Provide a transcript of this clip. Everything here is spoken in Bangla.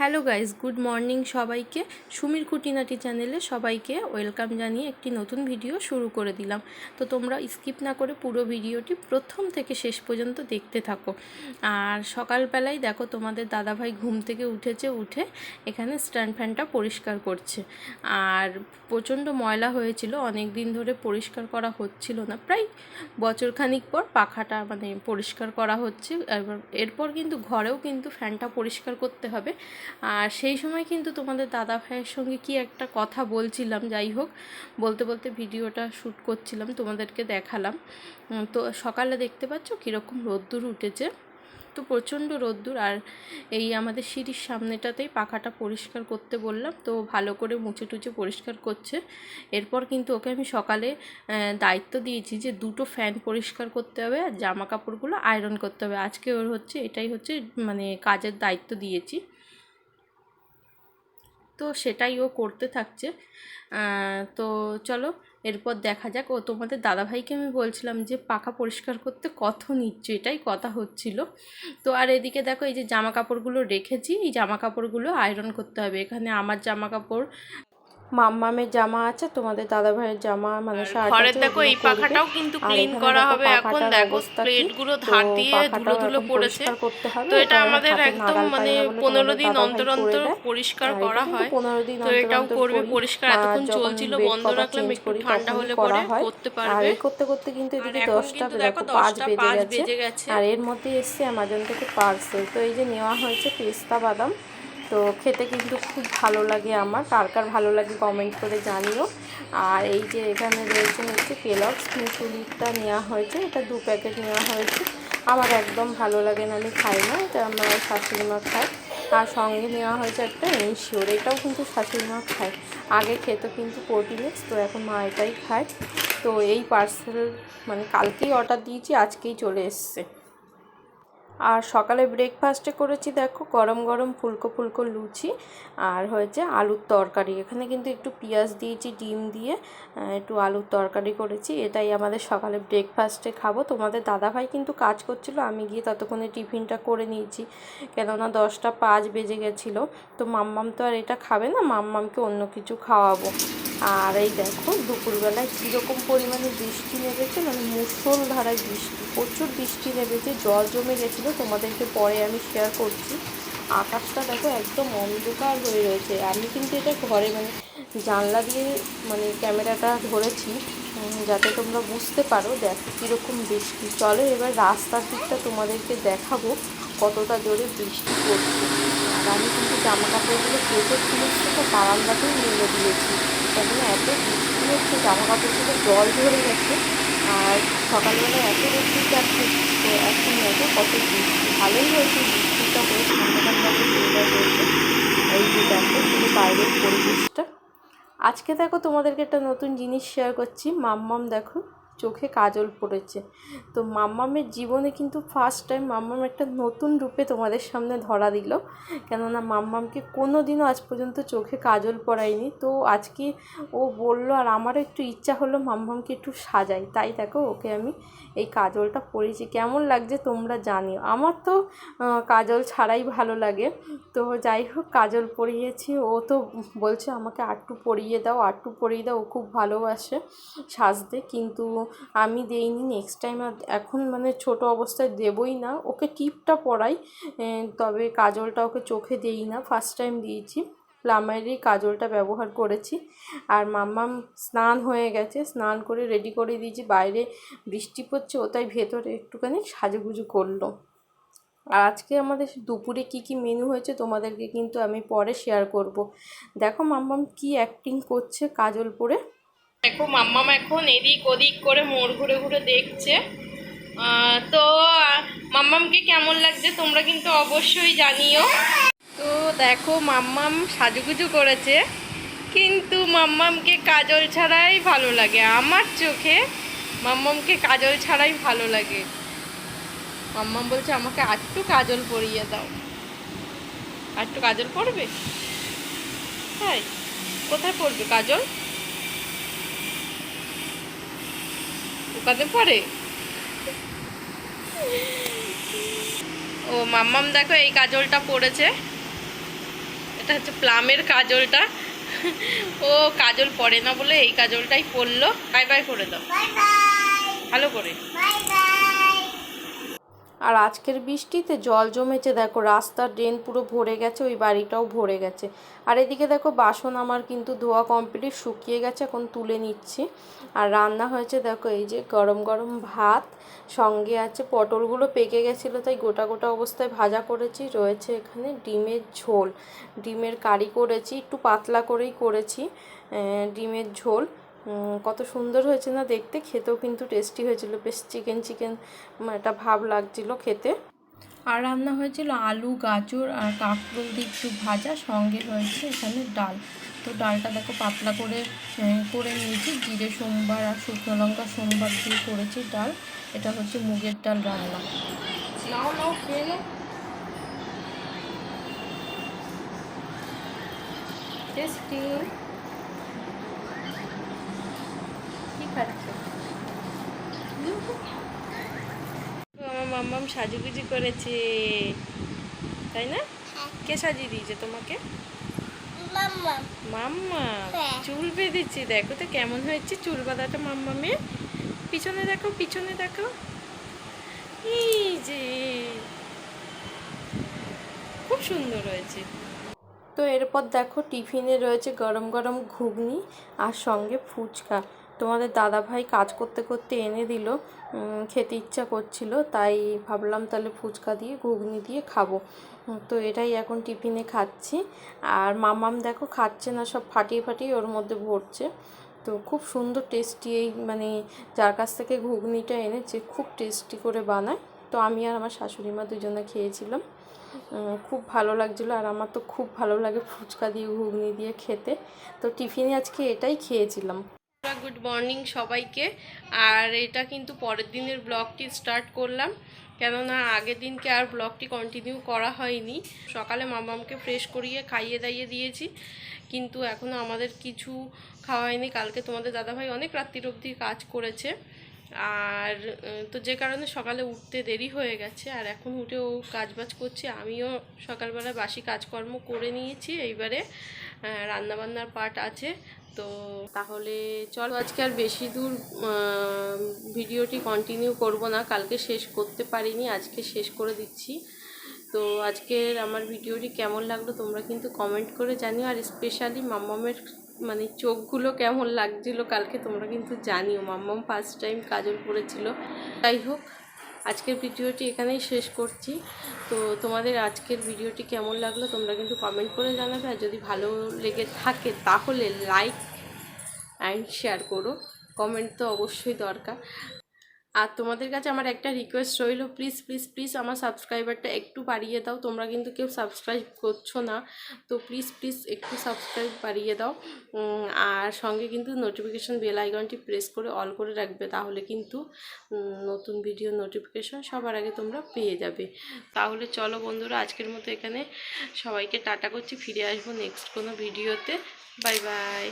হ্যালো গাইস, গুড মর্নিং সবাইকে। সুমির খুঁটিনাটি চ্যানেলে সবাইকে ওয়েলকাম জানিয়ে একটি নতুন ভিডিও শুরু করে দিলাম। তো তোমরা স্কিপ না করে পুরো ভিডিওটি প্রথম থেকে শেষ পর্যন্ত দেখতে থাকো। আর সকালবেলায় দেখো তোমাদের দাদাভাই ঘুম থেকে উঠেছে, উঠে এখানে স্ট্যান্ড ফ্যানটা পরিষ্কার করছে। আর প্রচণ্ড ময়লা হয়েছিল, অনেক দিন ধরে পরিষ্কার করা হচ্ছিল না। প্রায় বছরখানিক পর পাখাটা মানে পরিষ্কার করা হচ্ছে। এরপর কিন্তু ঘরেও কিন্তু ফ্যানটা পরিষ্কার করতে হবে। আর সেই সময় কিন্তু তোমাদের দাদা ভাইয়ের সঙ্গে কি একটা কথা বলছিলাম, যাই হোক, বলতে বলতে ভিডিওটা শ্যুট করছিলাম, তোমাদেরকে দেখালাম। তো সকালে দেখতে পাচ্ছ কীরকম রোদ্দুর উঠেছে। তো প্রচণ্ড রোদ্দুর, আর এই আমাদের সিঁড়ির সামনেটাতেই পাখাটা পরিষ্কার করতে বললাম, তো ভালো করে মুছে টুচে পরিষ্কার করছে। এরপর কিন্তু ওকে আমি সকালে দায়িত্ব দিয়েছি যে দুটো ফ্যান পরিষ্কার করতে হবে আর জামা কাপড়গুলো আয়রন করতে হবে। আজকে ওর হচ্ছে, এটাই হচ্ছে মানে কাজের দায়িত্ব দিয়েছি। তো সেটাই ও করতে থাকছে। তো চলো এরপর দেখা যাক। ও তোমাদের দাদাভাইকে আমি বলছিলাম যে, পাখা পরিষ্কার করতে কত নিচ্ছে? এটাই কথা হচ্ছিল। তো আর এদিকে দেখো, এই যে জামা কাপড়গুলো রেখেছি, এই জামা কাপড়গুলো আয়রন করতে হবে। এখানে আমার জামা কাপড় মাম্মামের জামা আছে তোমাদের দাদা ভাইয়ের জামা মানে ঘরের দেখো এই পাখাটাও কিন্তু ক্লিন করা হবে। এখন দেখো অবস্থা কি। প্লেটগুলো ধার দিয়ে ধুলো ধুলো পড়েছে। তো এটা আমাদের একদম মানে পনেরো দিন অন্তর অন্তর পরিষ্কার করা হয়। 15 দিন তো এটাও করবে পরিষ্কার। এতক্ষণ চলছিল বন্ধ রাখলাম change একটু ঠান্ডা হলে পরে। করতে পারবে। করতে করতে কিন্তু এদিকে দশটা দেখো পাঁচ বেজে গেছে। আর এর মধ্যে এসছে অ্যামাজন থেকে পার্সেল তো এই যে নেওয়া হয়েছে পেস্তা বাদাম তো খেতে কিন্তু খুব ভালো লাগে আমার। কার কার ভালো লাগে কমেন্ট করে জানিও। আর এই যে এখানে রয়েছে হচ্ছে কেলক্স মুসুরিটা নেওয়া হয়েছে। এটা দু প্যাকেট নেওয়া হয়েছে। আমার একদম ভালো লাগে না, আমি খাই না। এটা আমার শাশুড়ি মা খায়। আর সঙ্গে নেওয়া হয়েছে একটা ইনশিওর এটাও কিন্তু শাশুড়ি মা খায়। আগে খেতো কিন্তু প্রোটিনেক্স তো এখন মা এটাই খায়। তো এই পার্সেল মানে কালকেই অর্ডার দিয়েছি, আজকেই চলে এসছে। আর সকালে ব্রেকফাস্টে করেছি, দেখো, গরম গরম ফুলকো ফুলকো লুচি আর হয়েছে আলুর তরকারি। এখানে কিন্তু একটু পেঁয়াজ দিয়েছি, ডিম দিয়ে একটু আলুর তরকারি করেছি। এটাই আমাদের সকালে ব্রেকফাস্টে খাব। তোমাদের দাদাভাই কিন্তু কাজ করছিল, আমি গিয়ে ততক্ষণে টিফিনটা করে নিয়েছি। কেননা দশটা পাঁচ বেজে গেছিল, তো মাম্মাম তো আর এটা খাবে না, মাম্মামকে অন্য কিছু খাওয়াবো। আর এই দেখো, দুপুরবেলায় কীরকম পরিমাণে বৃষ্টি নেমেছে মানে মুষলধারায় বৃষ্টি, প্রচুর বৃষ্টি নেমেছে, জল জমে গেছিল, তোমাদেরকে পরে আমি শেয়ার করছি। আকাশটা দেখো একদম অন্ধকার হয়ে রয়েছে, আমি কিন্তু এটা ঘরে মানে জানলা দিয়ে মানে ক্যামেরাটা ধরেছি যাতে তোমরা বুঝতে পারো, দেখো কীরকম বৃষ্টি। চলো এবার রাস্তার দিকটা তোমাদেরকে দেখাবো, কতটা জোরে বৃষ্টি পড়ছে। আর আমি কিন্তু জামা কাপড়গুলো কেটে সমস্তটা বারান্দাতেই মেলে দিয়েছি। তখন এত বৃষ্টি হচ্ছে জামা কাপড় থেকে জল ধরে গেছে, আর সকালবেলা এত বৃষ্টি যাচ্ছে, তো এখন দেখো কত বৃষ্টি। ভালোই হয়েছে, বৃষ্টিটা হয়ে ঠান্ডা ঠান্ডা ওয়েদার হয়েছে। এই যে দেখো শুধু বাইরের পরিবেশটা। আজকে দেখো তোমাদেরকে একটা নতুন জিনিস শেয়ার করছি, মাম্মাম দেখো। চোখে কাজল পড়েছে। তো মাম্মামের জীবনে কিন্তু ফার্স্ট টাইম মাম্মাম একটা নতুন রূপে তোমাদের সামনে ধরা দিল। কেননা মাম্মামকে কোনো দিনও আজ পর্যন্ত চোখে কাজল পড়ায়নি। তো আজকে ও বলল, আর আমারও একটু ইচ্ছা হলো মাম্মামকে একটু সাজাই। তাই দেখো, ওকে আমি এই কাজলটা পরেছি কেমন লাগছে তোমরা জানিও। আমার তো কাজল ছাড়াই ভালো লাগে। তো যাই হোক, কাজল পরিয়েছি ও তো বলছে, আমাকে আটটু পরিয়ে দাও, আটটু পরিয়ে দাও, ও খুব ভালোবাসে সাজতে। কিন্তু আমি দেইনি নেক্সট টাইম আর এখন মানে ছোট অবস্থায় দেবই না। ওকে টিপটা পরাই তবে কাজলটা ওকে চোখে দেই না। ফার্স্ট টাইম দিয়েছি প্লামারেরই কাজলটা ব্যবহার করেছি। আর মাম্মাম স্নান হয়ে গেছে, স্নান করে রেডি করে দিয়েছি। বাইরে বৃষ্টি পড়ছে, ও তাই ভেতরে একটুখানি সাজুগুজু করল। আর আজকে আমাদের দুপুরে কি কি মেনু হয়েছে তোমাদেরকে কিন্তু আমি পরে শেয়ার করব। দেখো মাম্মাম কি অ্যাক্টিং করছে কাজল পরে। দেখো, মাম্মাম এখন এদিক ওদিক করে মোড় ঘুরে ঘুরে দেখছে। তো, মাম্মামকে কেমন লাগছে তোমরা কিন্তু অবশ্যই জানিও। তো দেখো, মাম্মাম সাজুগুজু করেছে। কিন্তু মাম্মামকে কাজল ছাড়াই ভালো লাগে। আমার চোখে মাম্মামকে কাজল ছাড়াই ভালো লাগে। মাম্মাম বলছে, আমাকে আটটু কাজল পরিয়ে দাও। আটটু কাজল পরবে? তাই? কোথায় পড়বে কাজল? ওকাতে পারে? ও মাম্মাম দেখো এই কাজলটা পড়েছে। এটা হচ্ছে প্লামের কাজলটা। ও কাজল পরে না বলে এই কাজলটাই পড়ল। বাই বাই করে দাও। ভালো করে। আর আজকের বৃষ্টিতে জল জমেছে, দেখো রাস্তার ড্রেন পুরো ভরে গেছে, ওই বাড়িটাও ভরে গেছে। আর এদিকে দেখো বাসন আমার কিন্তু ধোয়া কমপ্লিট শুকিয়ে গেছে, এখন তুলে নিচ্ছি। আর রান্না হয়েছে দেখো এই যে গরম গরম ভাত, সঙ্গে আছে পটলগুলো পেকে গেছিল, তাই গোটা গোটা অবস্থায় ভাজা করেছি, রয়েছে এখানে ডিমের ঝোল। ডিমের কারি করেছি, একটু পাতলা করেই করেছি ডিমের ঝোল। কত সুন্দর হয়েছে না দেখতে। খেতেও কিন্তু টেস্টি হয়েছিল বেশ চিকেন চিকেন একটা ভাব লাগছিল খেতে। আর রান্না হয়েছিল আলু গাজর আর কাঁকরোল দিয়ে একটু ভাজা সঙ্গে রয়েছে এখানে ডাল। তো ডালটা দেখো পাতলা করে করে নিয়েছি। জিরে সোমবার আর শুকনো লঙ্কা সোমবার দিয়ে করেছি ডাল। এটা হচ্ছে মুগের ডাল রান্না। নাও নাও খেয়ে নাও টেস্টি কি খাচ্ছ আমার মাম্মাম সাজুগুজি করেছে। তাই না? কে সাজিয়ে দিয়েছে তোমাকে? মাম্মা হ্যাঁ। চুল বেঁধেছি। দেখো তো কেমন হয়েছে চুল বাঁধাটা মাম্মামে পিছনে দেখো পিছনে দেখো। এই যে। খুব সুন্দর হয়েছে। তো এরপর দেখো টিফিনে রয়েছে গরম গরম ঘুগনি আর সঙ্গে ফুচকা। তোমাদের দাদা ভাই কাজ করতে করতে এনে দিল খেতে ইচ্ছা করছিল, তাই ভাবলাম তাহলে ফুচকা দিয়ে, ঘুগনি দিয়ে খাব। তো এটাই এখন টিফিনে খাচ্ছি। আর মামাম দেখো খাচ্ছে না, সব ফাটিয়ে ফাটিয়ে ওর মধ্যে ভরছে। তো খুব সুন্দর টেস্টি এই মানে যার কাছ থেকে ঘুগনিটা এনেছে, খুব টেস্টি করে বানায়। তো আমি আর আমার শাশুড়ি মা দুজনে খেয়েছিলাম। খুব ভালো লাগছিল আর আমার তো খুব ভালো লাগে ফুচকা দিয়ে, ঘুগনি দিয়ে খেতে। তো টিফিনে আজকে এটাই খেয়েছিলাম। গুড মর্নিং সবাইকে। আর এটা কিন্তু পরের দিনের ব্লগটি স্টার্ট করলাম। কেননা আগের দিনকে আর ব্লগটি কন্টিনিউ করা হয়নি। সকালে মামামকে ফ্রেশ করিয়ে খাইয়ে দাইয়ে দিয়েছি। কিন্তু এখনও আমাদের কিছু খাওয়া হয়নি। কালকে তোমাদের দাদাভাই অনেক রাত্রির অবধি কাজ করেছে। আর তো যে কারণে সকালে উঠতে দেরি হয়ে গেছে, আর এখন উঠে ও কাজবাজ করছে। আমিও সকালবেলা বাসি কাজকর্ম করে নিয়েছি, এইবারে রান্নাবান্নার পার্ট আছে। তো তাহলে চলো আজকে আর বেশি দূর ভিডিওটি কন্টিনিউ করব না, কালকে শেষ করতে পারিনি, আজকে শেষ করে দিচ্ছি। তো আজকের আমার ভিডিওটি কেমন লাগল তোমরা কিন্তু কমেন্ট করে জানিও। আর স্পেশালি মাম্মামের মানে চোখগুলো কেমন লাগছিল কালকে তোমরা কিন্তু জানিও। মাম্মাম ফার্স্ট টাইম কাজল পড়েছিল যাই হোক, আজকের ভিডিওটি এখানেই শেষ করছি। তো তোমাদের আজকের ভিডিওটি কেমন লাগল তোমরা কিন্তু কমেন্ট করে জানাবে। আর যদি ভালো লেগে থাকে তাহলে লাইক অ্যান্ড শেয়ার করো। কমেন্ট তো অবশ্যই দরকার। আর তোমাদের কাছে আমার একটা রিকোয়েস্ট রইল প্লিজ প্লিজ প্লিজ আমার সাবস্ক্রাইবারটা একটু বাড়িয়ে দাও। তোমরা কিন্তু কেউ সাবস্ক্রাইব করছ না, তো প্লিজ প্লিজ একটু সাবস্ক্রাইব বাড়িয়ে দাও। আর সঙ্গে কিন্তু নোটিফিকেশান বেল আইকনটি প্রেস করে অল করে রাখবে, তাহলে কিন্তু নতুন ভিডিও নোটিফিকেশান সবার আগে তোমরা পেয়ে যাবে। তাহলে চলো বন্ধুরা, আজকের মতো এখানে সবাইকে টাটা করছি, ফিরে আসব নেক্সট কোনো ভিডিওতে বাই বাই